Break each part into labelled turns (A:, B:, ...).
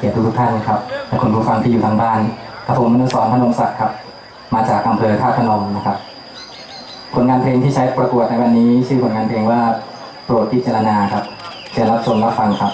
A: เกียรติทุกท่านครับและคุณผู้ฟังที่อยู่ทางบ้านกระผมมนุสรพนมศักดิ์ครับ มาจากอำเภอท่าพนมนะครับ ผลงานเพลงที่ใช้ประกวดในวันนี้ ชื่อผลงานเพลงว่าโปรดพิจารณาครับเชิญรับชมรับฟังครับ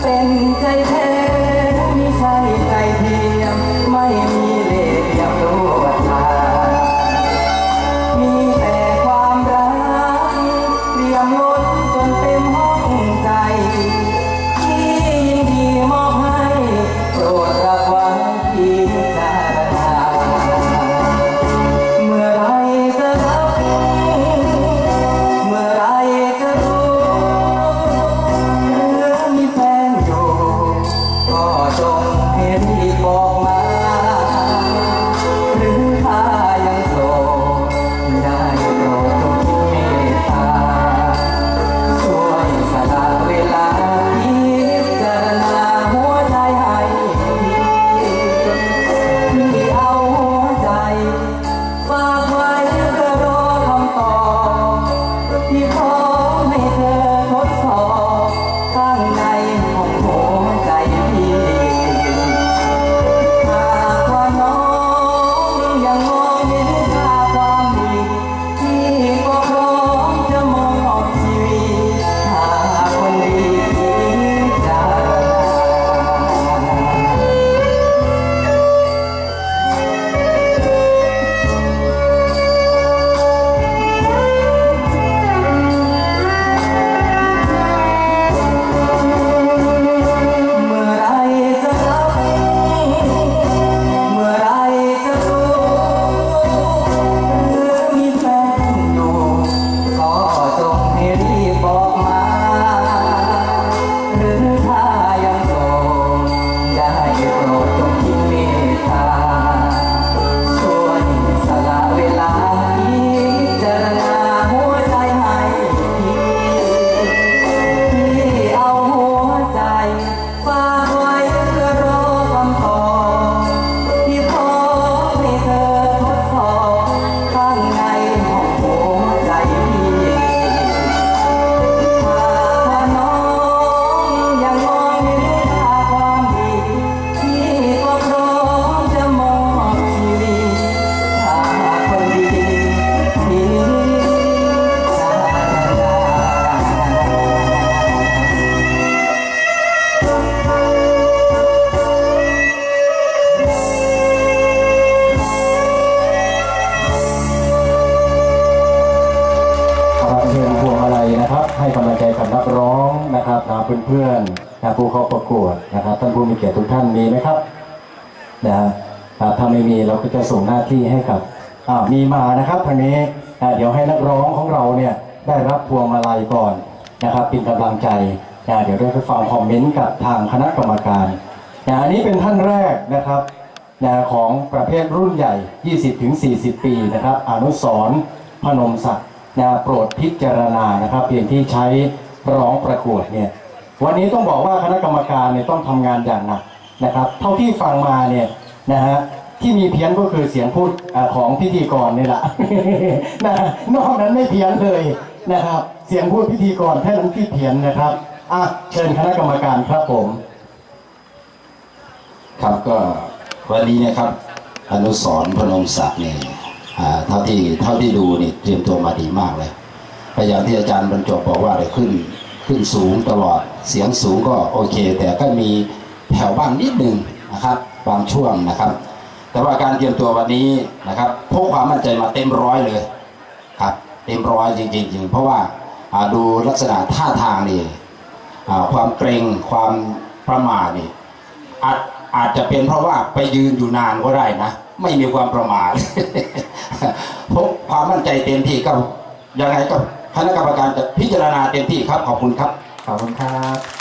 A: เป็นใจแท้ไม่ใช่ใจเพีย เพื่อนนะ
B: ผู้เข้าประกวดนะครับท่านผู้มีเกียรติทุกท่านมีไหมครับนะฮะถ้าไม่มีเราก็จะส่งหน้าที่ให้กับอ่ามีมานะครับทางนี้เดี๋ยวให้นักร้องของเราเนี่ยได้รับพวงมาลัยก่อนนะครับเป็นกำลังใจนะเดี๋ยวได้ไปฟังคอมเมนต์กับทางคณะกรรมการนะอันนี้เป็นท่านแรกนะครับนะของประเภทรุ่นใหญ่ 20-40 ปีนะครับ อนุสรพนมศักดิ์นะโปรดพิจารณานะครับเพียงที่ใช้ร้องประกวดเนี่ย วันนี้ต้องบอกว่าคณะกรรมการเนี่ยต้องทำงานอย่างหนักนะครับ เท่าที่ฟังมาเนี่ยนะฮะที่มีเพี้ยนก็คือเสียงพูดอของพิธีกรนี่แหละนะนอกนั้นไม่เพี้ยนเลยนะครับ เสียงพูดพิธีกรแค่นั้นที่เพี้ยนนะครับอะเชิญคณะกรรมการครับผม
C: ครับก็วันนี้นะครับอนุสรพนมศักดิ์เนี่ยอ่าเท่าที่เท่าที่ดูนี่เตรียมตัวมาดีมากเลยพยายามที่อาจารย์บรรจบบอกว่าได้ขึ้น ขึ้นสูงตลอดเสียงสูงก็โอเค แต่ก็มีแผ่วบ้างนิดหนึ่งนะครับบางช่วงนะครับ แต่ว่าการเตรียมตัววันนี้นะครับพกความมั่นใจมาเต็มร้อยเลยครับเต็มร้อยจริงๆจริงเพราะว่าดูลักษณะท่าทางนี่ความเกรงความประมาทนี่อาจอาจจะเป็นเพราะว่าไปยืนอยู่นานก็ได้นะไม่มีความประมาทพกความมั่นใจเต็มที่ก็ยังไงก็ คณะกรรมการจะพิจารณาเต็มที่ครับขอบคุณครับ
A: ขอบคุณครับ